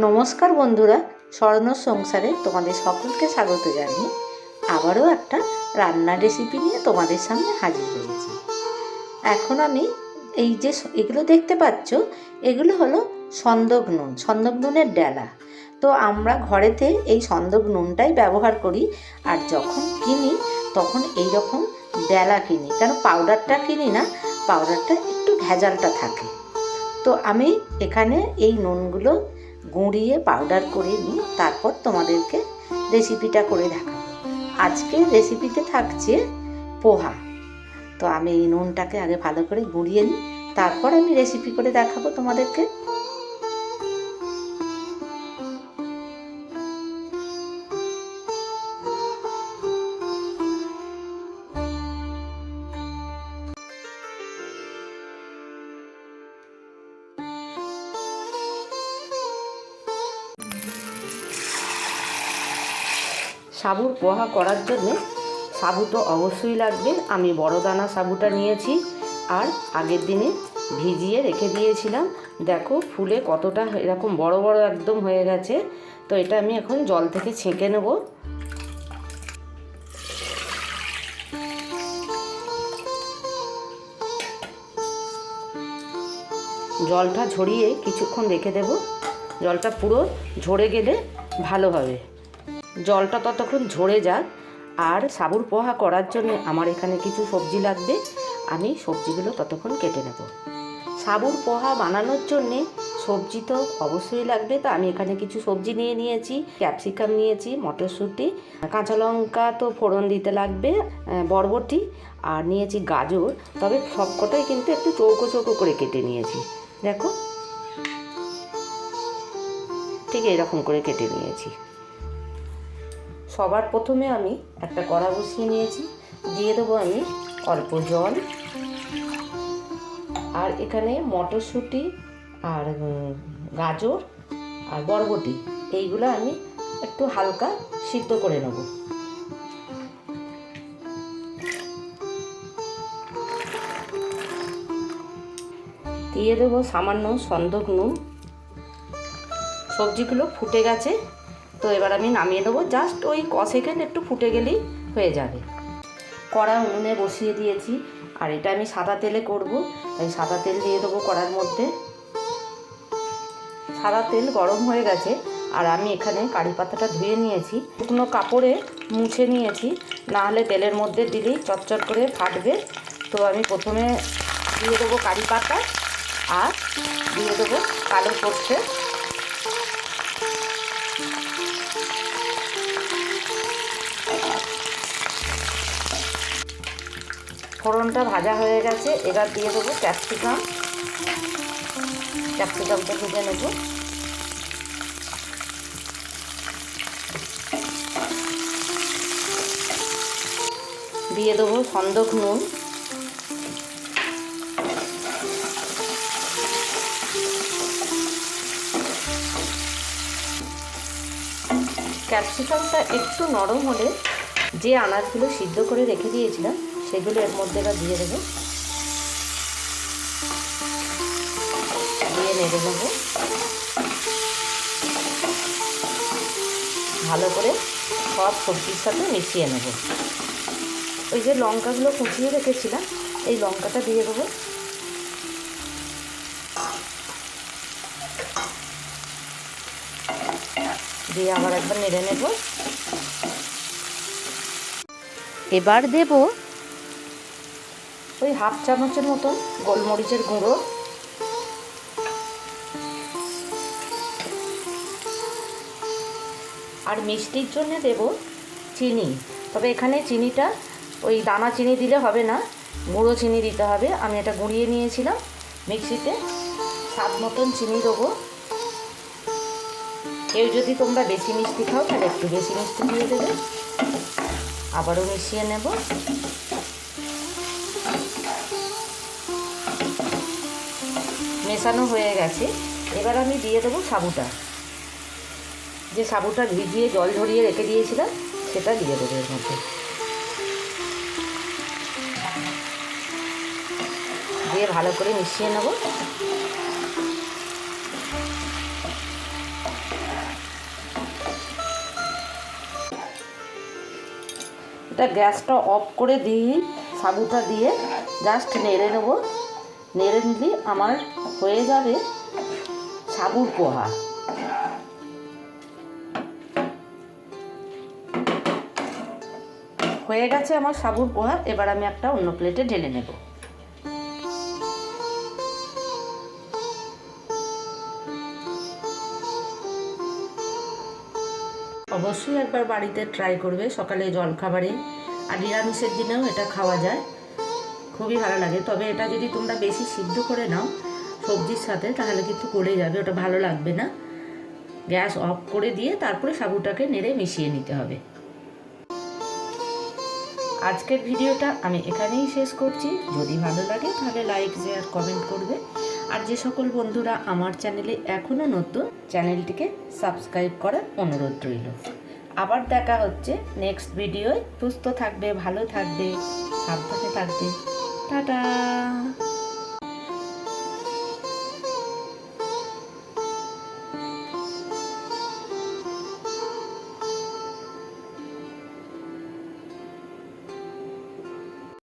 নমস্কার বন্ধুরা, স্বর্ণ সংসারে তোমাদের সকলকে স্বাগত জানিয়ে আবারও একটা রান্নার রেসিপি নিয়ে তোমাদের সামনে হাজির হয়েছি। এখন আমি এই যে এগুলো দেখতে পাচ্ছ, এগুলো হলো সন্দক নুন, সন্দক নুনের ডেলা। তো আমরা ঘরেতে এই সন্দক নুনটাই ব্যবহার করি, আর যখন কিনি তখন এই রকম ডেলা কিনি, কেন পাউডারটা কিনি না পাউডারটা একটু ভেজালটা থাকে। তো আমি এখানে এই নুনগুলো গুঁড়িয়ে পাউডার করে নিই, তারপর তোমাদেরকে রেসিপিটা করে দেখাবো। আজকে রেসিপিতে থাকছে পোহা। তো আমি এই নুনটাকে আগে ভালো করে গুঁড়িয়ে নিই, তারপর আমি রেসিপি করে দেখাবো তোমাদেরকে। সাবুর পোহা করার জন্যে সাবু তো অবশ্যই লাগবে। আমি বড় দানা সাবুটা নিয়েছি আর আগের দিনে ভিজিয়ে রেখে দিয়েছিলাম। দেখো ফুলে কতটা এরকম বড় বড় একদম হয়ে গেছে। তো এটা আমি এখন জল থেকে ছেঁকে নেব। জলটা ঝরিয়ে কিছুক্ষণ রেখে দেব। জলটা পুরো ঝরে গেলে ভালো হবে। জলটা ততক্ষণ ঝরে যাক। আর সাবুর পোহা করার জন্য আমার এখানে কিছু সবজি লাগবে। আমি সবজিগুলো ততক্ষণ কেটে নেব। সাবুর পোহা বানানোর জন্যে সবজি তো অবশ্যই লাগবে। তো আমি এখানে কিছু সবজি নিয়ে নিয়েছি, ক্যাপসিকাম নিয়েছি, মটরশুঁটি, কাঁচা লঙ্কা তো ফোড়ন দিতে লাগবে বরবটি, আর নিয়েছি গাজর। তবে সবকটাই কিন্তু একটু চৌকো চৌকো করে কেটে নিয়েছি। দেখো, ঠিক এরকম করে কেটে নিয়েছি। সবার প্রথমে আমি একটা কড়া বসিয়ে নিয়েছি। দিয়ে দেবো আমি অল্প জল। আর এখানে মটরশুঁটি আর গাজর আর বরবটি, এইগুলো আমি একটু হালকা সিদ্ধ করে নেব। দিয়ে দেবো সামান্য সন্দক নুন। সবজিগুলো ফুটে গেছে। তো এবার আমি নামিয়ে দেবো। জাস্ট ওই ক সেকেন্ড একটু ফুটে গেলেই হয়ে যাবে। কড়া উনুনে বসিয়ে দিয়েছি। আর এটা আমি সাদা তেলে করব। তাই সাদা তেল দিয়ে দেবো কড়ার মধ্যে। সাদা তেল গরম হয়ে গেছে। আর আমি এখানে কারি পাতাটা ধুয়ে নিয়েছি। শুকনো কাপড়ে মুছে নিয়েছি। না হলে তেলের মধ্যে দিলেই চটচট করে ফাটবে। তো আমি প্রথমে দিয়ে দেবো কারি পাতা। আর দিয়ে দেবো কালো সর্ষে। ফোড়নটা ভাজা হয়ে গেছে, এবার দিয়ে দেবো ক্যাপসিকাম। ক্যাপসিকামটা ভেজে নেব। দিয়ে দেবো সন্দক নুন। ক্যাপসিকামটা একটু নরম হলে যে আনাজগুলো সিদ্ধ করে রেখে দিয়েছিলাম সেগুলো এর মধ্যে এবার দিয়ে দেবো। দিয়ে নেড়ে নেব। ভালো করে সব সবজির সাথে মিশিয়ে নেব। ওই যে লঙ্কাগুলো কুচিয়ে রেখেছিলাম, এই লঙ্কাটা দিয়ে দেবো। দিয়ে আবার একবার নেড়ে নেব। এবার দেব ওই হাফ চামচের মতন গোলমরিচের গুঁড়ো। আর মিষ্টির জন্য দেব চিনি। তবে এখানে চিনিটা, ওই দানা চিনি দিলে হবে না, গুঁড়ো চিনি দিতে হবে। আমি এটা গুঁড়িয়ে নিয়েছিলাম, মিক্সিতে স্বাদ মতন চিনি দেবো। কেউ যদি তোমরা বেশি মিষ্টি খাও, তাহলে একটু বেশি মিষ্টি দিয়ে দেবে। আবারও মিশিয়ে নেব। মেশানো হয়ে গেছে। এবার আমি দিয়ে দেবো সাবুটা। যে সাবুটা ভিজিয়ে জল ঝরিয়ে রেখে দিয়েছিলাম, সেটা দিয়ে দেবো এর মধ্যে। দিয়ে ভালো করে মিশিয়ে নেব। এটা গ্যাসটা অফ করে দিই সাবুটা দিয়ে। জাস্ট নেড়ে নেব। নেড়ে নিলে আমার হয়ে যাবে সাবুর পোহা। হয়ে গেছে আমার সাবুর পোহা, এবার আমি একটা অন্য প্লেটে ঢেলে নেব। অবশ্যই একবার বাড়িতে ট্রাই করবে, সকালে জলখাবারে। আর নিরামিষের দিনেও এটা খাওয়া যায়। খুবই ভালো লাগে। তবে এটা যদি তোমরা বেশি সিদ্ধ করে নাও সবজির সাথে, তাহলে কিন্তু গলে যাবে, ওটা ভালো লাগবে না। গ্যাস অফ করে দিয়ে তারপরে সাবুটাকে নেড়ে মিশিয়ে নিতে হবে। আজকের ভিডিওটা আমি এখানেই শেষ করছি। যদি ভালো লাগে, তাহলে লাইক, শেয়ার, কমেন্ট করবে। আর যে সকল বন্ধুরা আমার চ্যানেলে এখনও নতুন, চ্যানেলটিকে সাবস্ক্রাইব করার অনুরোধ রইল। আবার দেখা হচ্ছে নেক্সট ভিডিওয়। সুস্থ থাকবে, ভালো থাকবে, সাবধানে থাকবে। 哒哒。